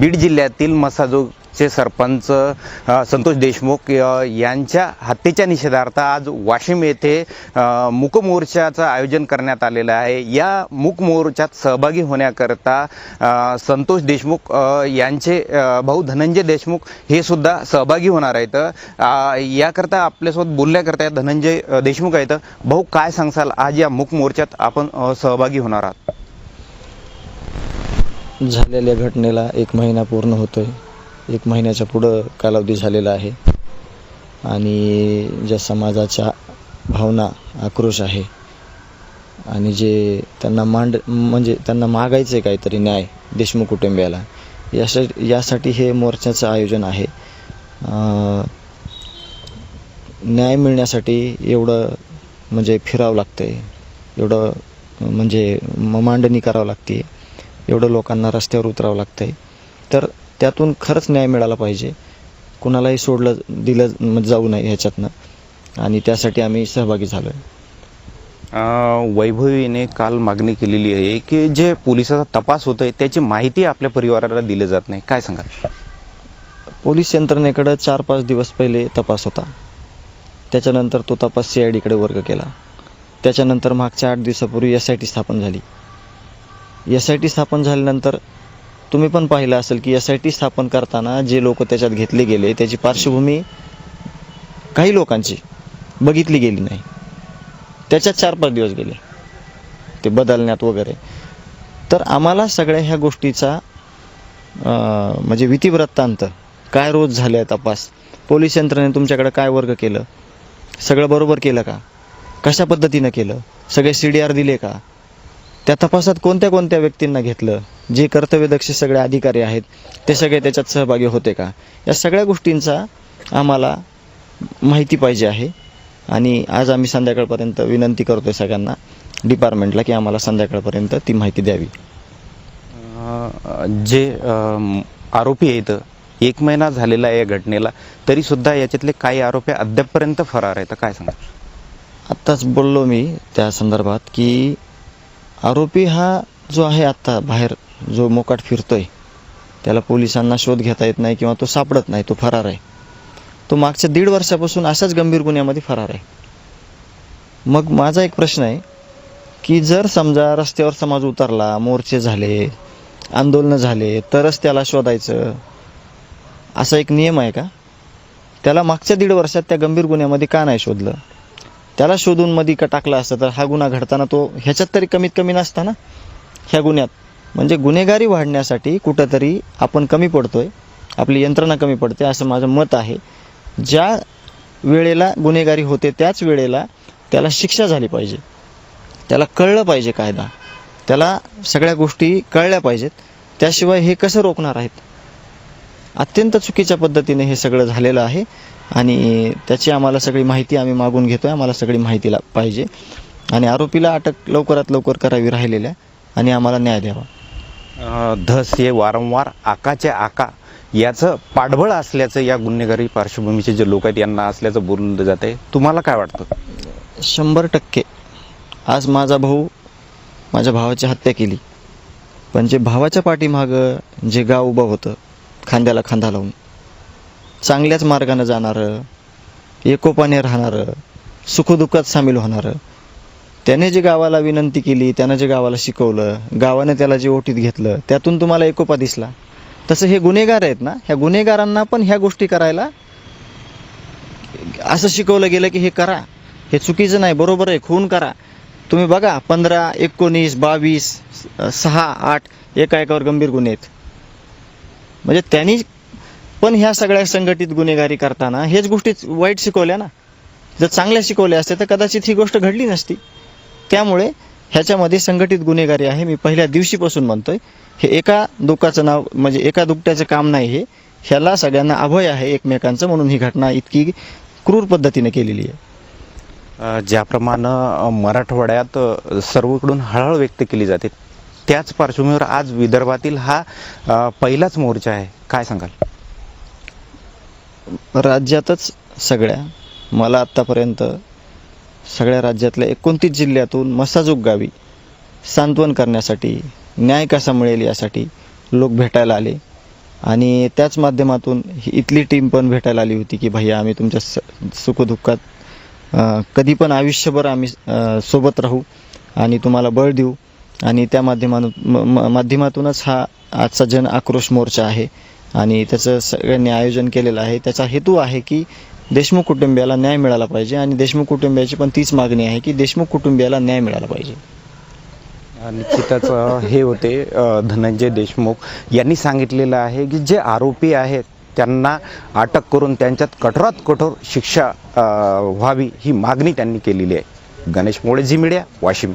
बीड जिल्ह्यातील मसाजोगचे सरपंच संतोष देशमुख यांच्या हत्येच्या निषेधार्थ आज वाशिम येथे मूकमोर्चाचं आयोजन करण्यात आलेलं आहे. या मूकमोर्चात सहभागी होण्याकरता संतोष देशमुख यांचे भाऊ धनंजय देशमुख हे सुद्धा सहभागी होणार आहेत. याकरता आपल्यासोबत बोलण्याकरता धनंजय देशमुख आहेत. भाऊ काय सांगसाल? आज या मूकमोर्चात आपण सहभागी होणार आहात. झालेल्या घटनेला एक महिना पूर्ण होतो आहे एक महिन्याच्या पुढं कालावधी झालेला आहे. आणि ज्या समाजाच्या भावना आक्रोश आहे आणि जे त्यांना मांड म्हणजे त्यांना मागायचं आहे काहीतरी न्याय देशमुख कुटुंबियाला यासाठी यासाठी हे मोर्चाचं आयोजन आहे. न्याय मिळण्यासाठी एवढं म्हणजे फिरावं लागतं आहे एवढं म्हणजे म- मांडणी करावं लागते एवढं लोकांना रस्त्यावर उतरावं लागतं आहे तर त्यातून खरंच न्याय मिळाला पाहिजे. कुणालाही सोडलं दिलं म- जाऊ नये ह्याच्यातनं. आणि त्यासाठी आम्ही सहभागी झालो आहे वैभवीने काल मागणी केलेली आहे की जे पोलिसाचा तपास होतोय त्याची माहिती आपल्या परिवाराला दिली जात नाही. काय सांगाल? पोलीस यंत्रणेकडं चार पाच दिवस पहिले तपास होता. त्याच्यानंतर तो तपास सी आय डीकडे वर्ग केला. त्याच्यानंतर मागच्या आठ दिवसापूर्वी एस आय टी स्थापन झाली. एस आय टी स्थापन झाल्यानंतर तुम्ही पण पाहिलं असेल की एस आय टी स्थापन करताना जे लोक त्याच्यात घेतले गेले त्याची पार्श्वभूमी काही लोकांची बघितली गेली नाही. त्याच्यात चार पाच दिवस गेले. ते बदलण्यात वगैरे. तर आम्हाला सगळ्या ह्या गोष्टीचा म्हणजे विधिवृत्तांत काय रोज झाले तपास पोलीस यंत्रणेने तुमच्याकडे काय वर्ग केलं सगळं बरोबर केलं का? कशा पद्धतीनं केलं? सगळे सी डी आर दिले का? त्या तपासात कोणत्या कोणत्या व्यक्तींना घेतलं? जे कर्तव्यदक्ष सगळे अधिकारी आहेत ते सगळे त्याच्यात सहभागी होते का? या सगळ्या गोष्टींचा आम्हाला माहिती पाहिजे आहे. आणि आज आम्ही संध्याकाळपर्यंत विनंती करतोय सगळ्यांना डिपार्टमेंटला की आम्हाला संध्याकाळपर्यंत ती माहिती द्यावी. जे आरोपी आहेत एक महिना झालेला आहे या घटनेला तरी सुद्धा याच्यातले काही आरोपी अद्यापपर्यंत फरार आहेत. काय सांगाल आत्ताच बोललो मी त्या संदर्भात की आरोपी हा जो आहे आत्ता बाहेर जो मोकाट फिरतोय त्याला पोलिसांना शोध घेता येत नाही किंवा तो सापडत नाही तो फरार आहे. तो मागच्या दीड वर्षापासून अशाच गंभीर गुन्ह्यामध्ये फरार आहे. मग माझा एक प्रश्न आहे की जर समजा रस्त्यावर समाज उतरला मोर्चे झाले आंदोलनं झाले तरच त्याला शोधायचं असा एक नियम आहे का? त्याला मागच्या दीड वर्षात त्या गंभीर गुन्ह्यामध्ये का नाही शोधलं? त्याला शोधून मध्ये का टाकला असतं तर हा गुन्हा घडताना तो ह्याच्यात तरी कमीत कमी नसता ना? ह्या गुन्ह्यात. म्हणजे गुन्हेगारी वाढण्यासाठी कुठंतरी आपण कमी पडतोय आपली यंत्रणा कमी पडते असं माझं मत आहे. ज्या वेळेला गुन्हेगारी होते त्याच वेळेला त्याला शिक्षा झाली पाहिजे. त्याला कळलं पाहिजे कायदा. त्याला सगळ्या गोष्टी कळल्या पाहिजेत. त्याशिवाय हे कसं रोखणार आहेत? अत्यंत चुकीच्या पद्धतीने हे सगळं झालेलं आहे आणि त्याची आम्हाला सगळी माहिती आम्ही मागून घेतोय. आम्हाला सगळी माहिती ला पाहिजे. आणि आरोपीला अटक लवकरात लवकर करावी राहिलेल्या आणि आम्हाला न्याय द्यावा. धस हे वारंवार आकाचे आका याचं पाठबळ असल्याचं या गुन्हेगारी पार्श्वभूमीचे जे लोक आहेत यांना असल्याचं बोललं जात आहे तुम्हाला काय वाटतं? शंभर टक्के. आज माझा भाऊ माझ्या भावाची हत्या केली. पण जे भावाच्या पाठीमागं जे गाव उभं होतं खांद्याला खांदा लावून. चांगल्याच मार्गानं जाणारं एकोपाने राहणारं सुखदुःखात सामील होणारं. त्याने जे गावाला विनंती केली त्यानं जे गावाला शिकवलं गावाने त्याला जे ओटीत घेतलं त्यातून तुम्हाला एकोपा दिसला. तसं हे गुन्हेगार आहेत ना? ह्या गुन्हेगारांना पण ह्या गोष्टी करायला असं शिकवलं गेलं की हे करा. हे चुकीचं नाही बरोबर आहे खून करा. तुम्ही बघा पंधरा एकोणीस बावीस सहा आठ एका एकावर गंभीर गुन्हे आहेत. म्हणजे त्यांनी पण ह्या सगळ्या संघटित गुन्हेगारी करताना हेच गोष्टी वाईट शिकवल्या ना. जर चांगल्या शिकवल्या असत्या तर कदाचित ही गोष्ट घडली नसती. त्यामुळे ह्याच्यामध्ये संघटित गुन्हेगारी आहे मी पहिल्या दिवशीपासून म्हणतोय. हे एका दुःखाचं नाव म्हणजे एका दुकट्याचं काम नाही हे. ह्याला सगळ्यांना अभय आहे एकमेकांचं म्हणून ही घटना इतकी क्रूर पद्धतीने केलेली आहे. ज्याप्रमाणे मराठवाड्यात सर्वकडून हळहळ व्यक्त केली जाते. त्याच पार्श्वभूमीवर आज विदर्भातील हा पहिलाच मोर्चा आहे. काय सांगाल? राज्यातच सगळ्या मला आत्तापर्यंत सगळ्या राज्यातल्या एकोणतीस जिल्ह्यातून मसाजोग गावी सांत्वन करण्यासाठी न्याय कसा मिळेल यासाठी लोक भेटायला आले. आणि त्याच माध्यमातून ही इथली टीम पण भेटायला आली होती की भैया आम्ही तुमच्या स सुखदुःखात कधी पण आयुष्यभर आम्ही सोबत राहू आणि तुम्हाला बळ देऊ. आणि त्या माध्यमातून म- म- माध्यमातूनच हा आजचा जन आक्रोश मोर्चा आहे. आणि त्याचं सगळ्यांनी आयोजन केलेलं आहे. त्याचा हेतू आहे की देशमुख कुटुंबियाला न्याय मिळाला पाहिजे आणि देशमुख कुटुंबियाची पण तीच मागणी आहे की देशमुख कुटुंबियाला न्याय मिळाला पाहिजे. निश्चितच हे होते धनंजय देशमुख यांनी सांगितलेलं आहे की जे आरोपी आहेत त्यांना अटक करून त्यांच्यात कठोरात कठोर शिक्षा व्हावी ही मागणी त्यांनी केलेली आहे. Ganesh Mole Zee media Washim.